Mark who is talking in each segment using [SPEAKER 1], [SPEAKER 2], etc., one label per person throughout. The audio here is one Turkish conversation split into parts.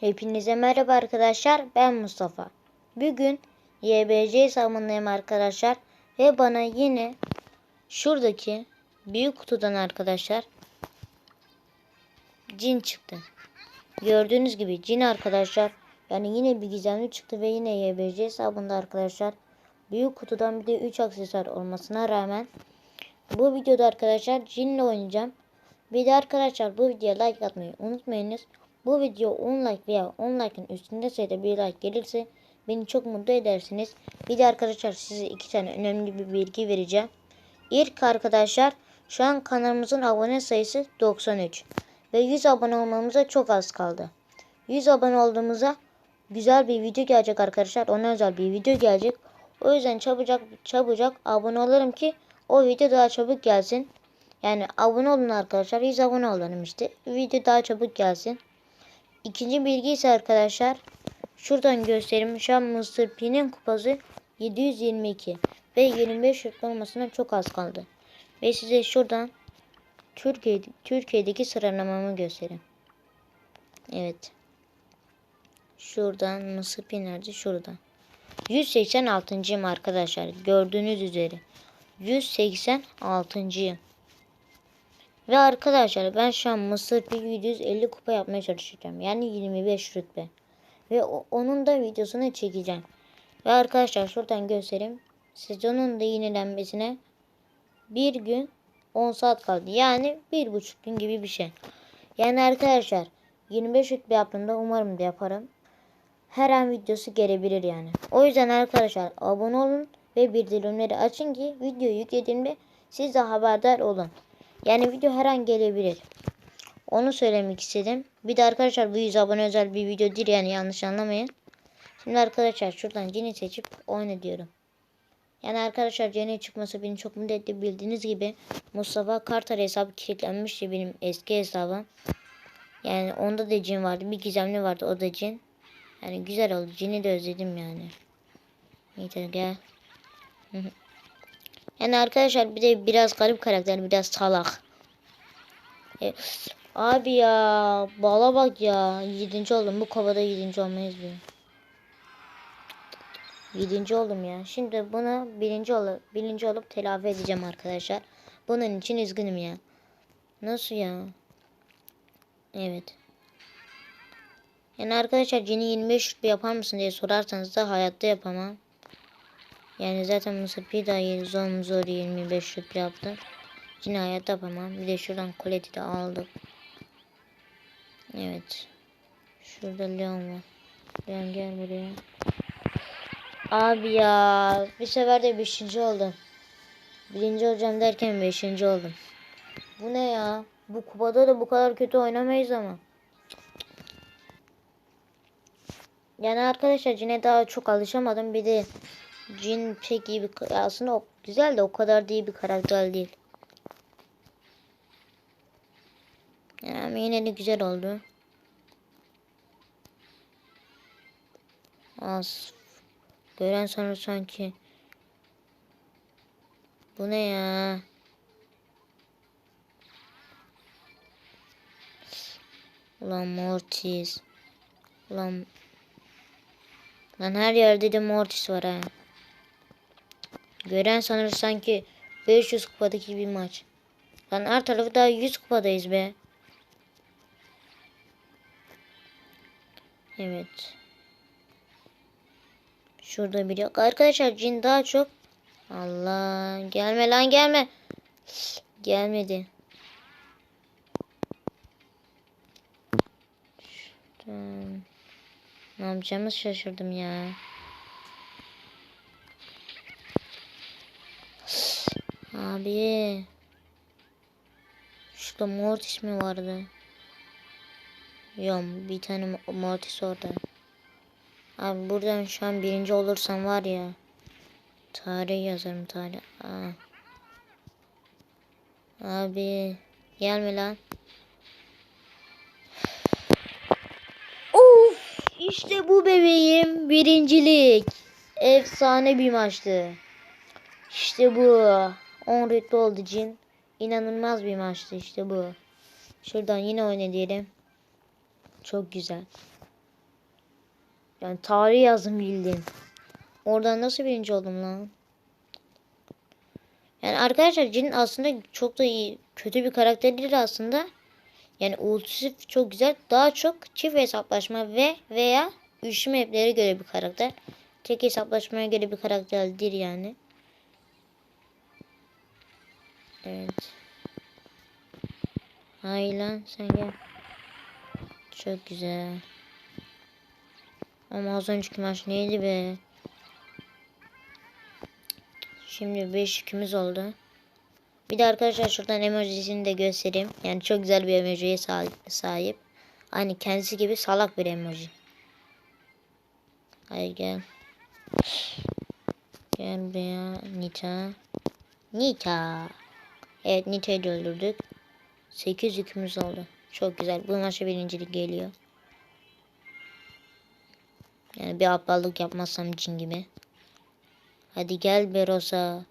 [SPEAKER 1] Hepinize merhaba arkadaşlar. Ben Mustafa. Bugün YBC hesabındayım arkadaşlar. Ve bana yine şuradaki büyük kutudan arkadaşlar cin çıktı. Gördüğünüz gibi cin arkadaşlar. Yani yine bir gizemli çıktı ve yine YBC hesabında arkadaşlar. Büyük kutudan bir de 3 aksesuar olmasına rağmen bu videoda arkadaşlar cinle oynayacağım. Bir de arkadaşlar bu videoya like atmayı unutmayınız. Bu video 10 like veya 10 like'ın üstünde sayıda bir like gelirse beni çok mutlu edersiniz. Bir de arkadaşlar size iki tane önemli bir bilgi vereceğim. İlk arkadaşlar şu an kanalımızın abone sayısı 93 ve 100 abone olmamıza çok az kaldı. 100 abone olduğumuzda güzel bir video gelecek arkadaşlar. Ona özel bir video gelecek. O yüzden çabucak çabucak abone olalım ki o video daha çabuk gelsin. Yani abone olun arkadaşlar. 100 abone olalım işte. Video daha çabuk gelsin. İkinci bilgi ise arkadaşlar şuradan göstereyim. Şu an Mr. P'nin kupası 722 ve 25 rütbe olmasına çok az kaldı. Ve size şuradan Türkiye Türkiye'deki sıralamamı göstereyim. Evet. Şuradan Mr. P nerede? Şurada. 186.yım arkadaşlar. Gördüğünüz üzere. 186.yım. Ve arkadaşlar ben şu an Mısır Pig 150 kupa yapmaya çalışacağım. Yani 25 rütbe. Ve onun da videosunu çekeceğim. Ve arkadaşlar şuradan göstereyim. Sezonun da yenilenmesine bir gün 10 saat kaldı. Yani bir buçuk gün gibi bir şey. Yani arkadaşlar 25 rütbe yaptığımda umarım da yaparım. Her an videosu gelebilir yani. O yüzden arkadaşlar abone olun ve bildirimleri açın ki video yüklediğimde siz de haberdar olun. Yani video her an gelebilir. Onu söylemek istedim. Bir de arkadaşlar bu 100 abone özel bir video değil yani yanlış anlamayın. Şimdi arkadaşlar şuradan Jenny seçip oyna diyorum. Yani arkadaşlar Jenny çıkması beni çok mutlu etti. Bildiğiniz gibi Mustafa Kartar hesabı kilitlenmişti benim eski hesabım. Yani onda da cin vardı. Bir gizemli vardı o da cin. Yani güzel oldu. Cin'i de özledim yani. Neyse gel. Yani arkadaşlar bir de biraz garip karakter, biraz salak. E, abi ya, bala bak ya. Yedinci oldum. Bu kovada yedinci olmayız bir. Yedinci oldum ya. Şimdi bunu birinci olup, birinci olup telafi edeceğim arkadaşlar. Bunun için üzgünüm ya. Nasıl ya? Evet. Yani arkadaşlar Cini 25 rütbe yapar mısın diye sorarsanız da hayatta yapamam. Yani zaten Mısır Pida'yı zor zor 25 rütbe yaptım. Yine hayatta yapamam. Bir de şuradan koleti de aldık. Evet. Şurada Leon var. Leon gel buraya. Abi ya. Bir sefer de 5. oldum. Birinci olacağım derken 5. oldum. Bu ne ya? Bu kupada da bu kadar kötü oynamayız ama. Yani arkadaşlar Cine daha çok alışamadım. Bir de Cin pek iyi bir aslında o güzel de o kadar değil bir karakter değil. Yani yine de güzel oldu. Az. Gören sanır sanki. Bu ne ya? Ulan Mortis. Ulan Lan her yerde de Mortis var ha. Gören sanır sanki 500 kupadaki bir maç. Lan her tarafı daha 100 kupadayız be. Evet. Şurada bir yok. Arkadaşlar cin daha çok. Allah gelme lan gelme. Gelmedi. Şuradan. Ne yapacağımız şaşırdım ya. Abi. Şurada Mortis mi vardı? Yok bir tane Mortis orada. Abi buradan şu an birinci olursam var ya. Tarih yazarım tarih. Aa. Abi gelme lan. Of işte bu bebeğim birincilik. Efsane bir maçtı. İşte bu. 10 rütbe oldu Cin. İnanılmaz bir maçtı işte bu. Şuradan yine oyna. Çok güzel. Yani tarih yazdım bildiğin. Oradan nasıl birinci oldum lan? Yani arkadaşlar Jin aslında çok da iyi, kötü bir karakter değil aslında. Yani ultisi çok güzel. Daha çok çift hesaplaşma ve veya üçlü maplere göre bir karakter. Tek hesaplaşmaya göre bir karakter değil yani. Evet. Hay lan sen gel. Çok güzel. Ama az önceki maç neydi be? Şimdi 5 ikimiz oldu. Bir de arkadaşlar şuradan emojisini de göstereyim. Yani çok güzel bir emojiye sahip. Aynı kendisi gibi salak bir emoji. Hayır gel. Gel buraya Nita. Nita. Evet Nita'yı da öldürdük. 8 yükümüz oldu. Çok güzel. Bu maçta birincilik geliyor. Yani bir aptallık yapmazsam cin gibi. Hadi gel Berosa.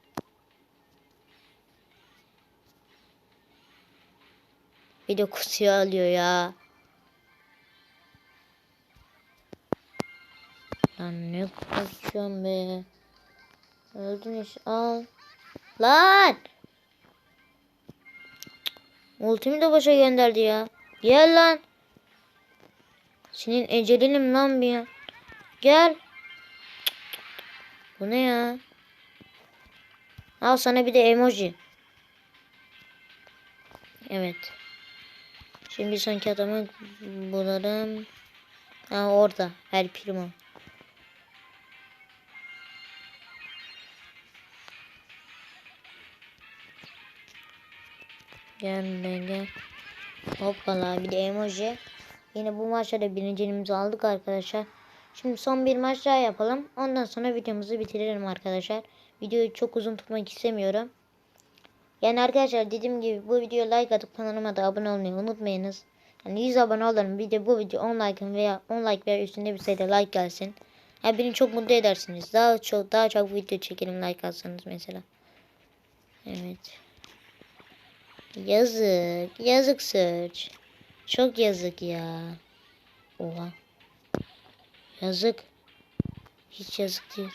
[SPEAKER 1] Bir de kutuyu alıyor ya. Lan ne kaçıyorsun be. Öldün iş al. Lan. Ultimi de başa gönderdi ya. Gel lan. Senin ecelinim lan bir ya. Gel. Bu ne ya? Al sana bir de emoji. Evet. Şimdi sanki adamı bulalım. Ha orada. El Primo. Gel buraya gel. Hoppala bir de emoji. Yine bu maçta da birinciliğimizi aldık arkadaşlar. Şimdi son bir maç daha yapalım. Ondan sonra videomuzu bitirelim arkadaşlar. Videoyu çok uzun tutmak istemiyorum. Yani arkadaşlar dediğim gibi bu videoya like atıp kanalıma da abone olmayı unutmayınız. Yani 100 abone olun bir de bu video 10 like'ın veya 10 like veya üstünde bir sayıda like gelsin. Yani beni çok mutlu edersiniz. Daha çok daha çok video çekelim like atsanız mesela. Evet. Yazık. Yazık Search. Çok yazık ya. Oha. Yazık. Hiç yazık değil.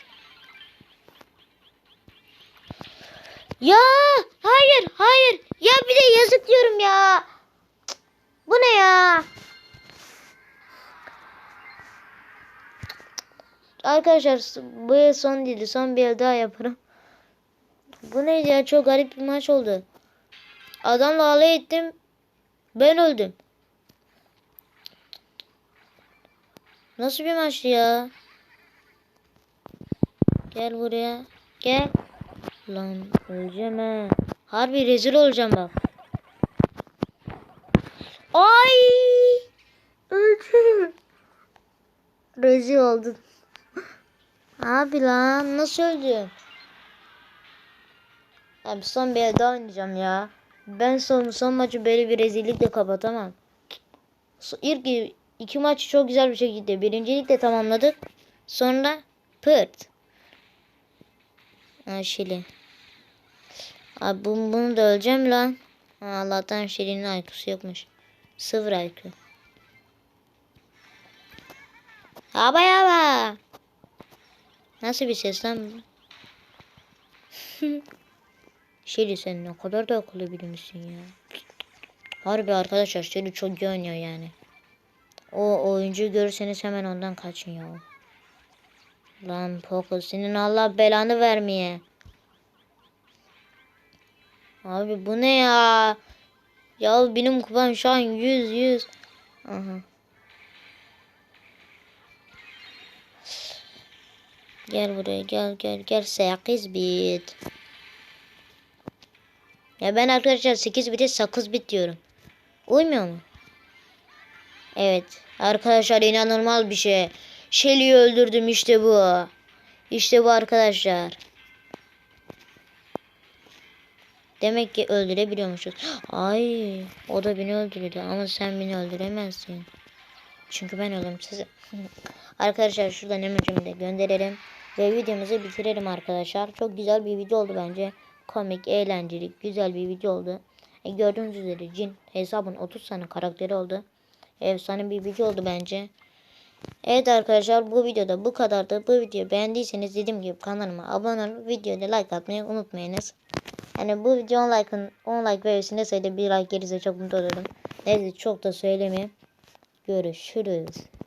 [SPEAKER 1] Ya hayır hayır. Ya bir de yazık diyorum ya. Bu ne ya? Arkadaşlar bu son değildi. Son bir el daha yaparım. Bu neydi ya? Çok garip bir maç oldu. Adamla alay ettim. Ben öldüm. Nasıl bir maçtı ya? Gel buraya. Gel. Lan öleceğim he. Harbi rezil olacağım bak. Ay! Öldüm. Rezil oldum. Abi lan nasıl öldüm? Abi son bir daha oynayacağım ya. Ben son, son maçı böyle bir rezillikle kapatamam. İlk iki maçı çok güzel bir şekilde birincilikle tamamladık. Sonra pırt. Ha Şili. Abi bu, bunu da öleceğim lan. Ha, Allah'tan Şili'nin IQ'su yokmuş. Sıfır IQ. Yaba yaba. Nasıl bir ses lan bu? Şili sen ne kadar da akıllı biri misin ya. Harbi arkadaşlar Şili çok iyi yani. O oyuncuyu görürseniz hemen ondan kaçın ya. Lan Poco senin Allah belanı vermeye. Abi bu ne ya? Ya benim kupam şu an 100 100. Aha. Gel buraya gel gel gel 8 bit. Ya ben arkadaşlar 8 bite 8 bit diyorum. Uymuyor mu? Evet. Arkadaşlar inanılmaz bir şey. Shelly'i öldürdüm işte bu. İşte bu arkadaşlar. Demek ki öldürebiliyormuşuz. Ay, o da beni öldürdü ama sen beni öldüremezsin. Çünkü ben ölümsüzüm. arkadaşlar şuradan emojimi de gönderelim. Ve videomuzu bitirelim arkadaşlar. Çok güzel bir video oldu bence. Komik, eğlenceli, güzel bir video oldu. E, gördüğünüz üzere Cin hesabın 30 tane karakteri oldu. Efsane bir video oldu bence. Evet arkadaşlar bu videoda bu kadardı. Bu videoyu beğendiyseniz dediğim gibi kanalıma abone olup videoda like atmayı unutmayınız. Yani bu video 10 like'ın 10 like verirsin deseydi bir like gelirse çok mutlu olurum. Neyse çok da söylemeyeyim. Görüşürüz.